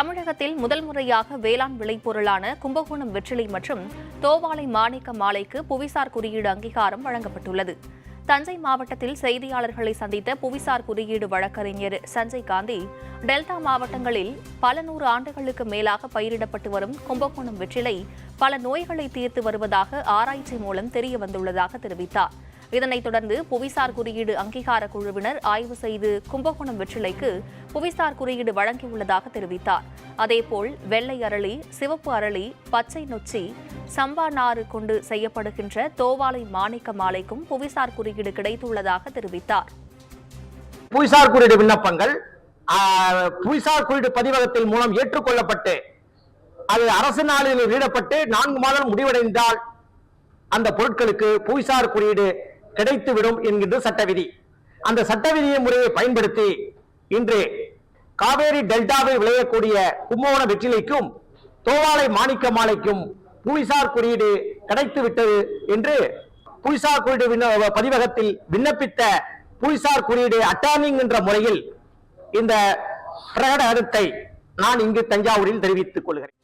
தமிழகத்தில் முதல் முறையாக வேளாண் விளைபொருளான கும்பகோணம் வெற்றிலை மற்றும் தோவாளை மாணிக்க மாலைக்கு புவிசார் குறியீடு அங்கீகாரம் வழங்கப்பட்டுள்ளது. தஞ்சை மாவட்டத்தில் செய்தியாளர்களை சந்தித்த புவிசார் குறியீடு வழக்கறிஞர் சஞ்சய் காந்தி டெல்டா மாவட்டங்களில் பல நூறு ஆண்டுகளுக்கு மேலாக பயிரிடப்பட்டு வரும் கும்பகோணம் வெற்றிலை பல நோய்களை தீர்த்து வருவதாக ஆராய்ச்சி மூலம் தெரிய வந்துள்ளதாக தெரிவித்தார். இதனைத் தொடர்ந்து புவிசார் குறியீடு அங்கீகார குழுவினர் ஆய்வு செய்து கும்பகோணம் வெற்றிலைக்கு புவிசார் குறியீடு வழங்கியுள்ளதாக தெரிவித்தார். அதேபோல் வெள்ளை அரளி சிவப்பு அரளி பச்சை நொச்சி சம்பா நாறு கொண்டு செய்யப்படுகின்ற தோவாளை மாணிக்க மாலைக்கும் புவிசார் குறியீடு கிடைத்துள்ளதாக தெரிவித்தார். புவிசார் குறியீடு விண்ணப்பங்கள் புவிசார் குறியீடு பதிவகத்தில் மூலம் ஏற்றுக்கொள்ளப்பட்டு அது அரசு நாளில் வெளியிடப்பட்டு நான்கு மாதம் முடிவடைந்தால் அந்த பொருட்களுக்கு புவிசார் குறியீடு கிடைத்துவிடும் என்கின்ற சட்ட விதி அந்த சட்ட விதியை முறையை பயன்படுத்தி இன்று காவேரி டெல்டாவில் விளையக்கூடிய கும்பகோண வெற்றிலைக்கும் தோவாளை மாணிக்க மாலைக்கும் புவிசார் குறியீடு கிடைத்து விட்டது என்று புவிசார் குறியீடு விண்ண- பதிவகத்தில் விண்ணப்பித்த புவிசார் குறியீடு அட்டார்னிங் என்ற முறையில் இந்த பிரகடனத்தை நான் இங்கு தஞ்சாவூரில் தெரிவித்துக் கொள்கிறேன்.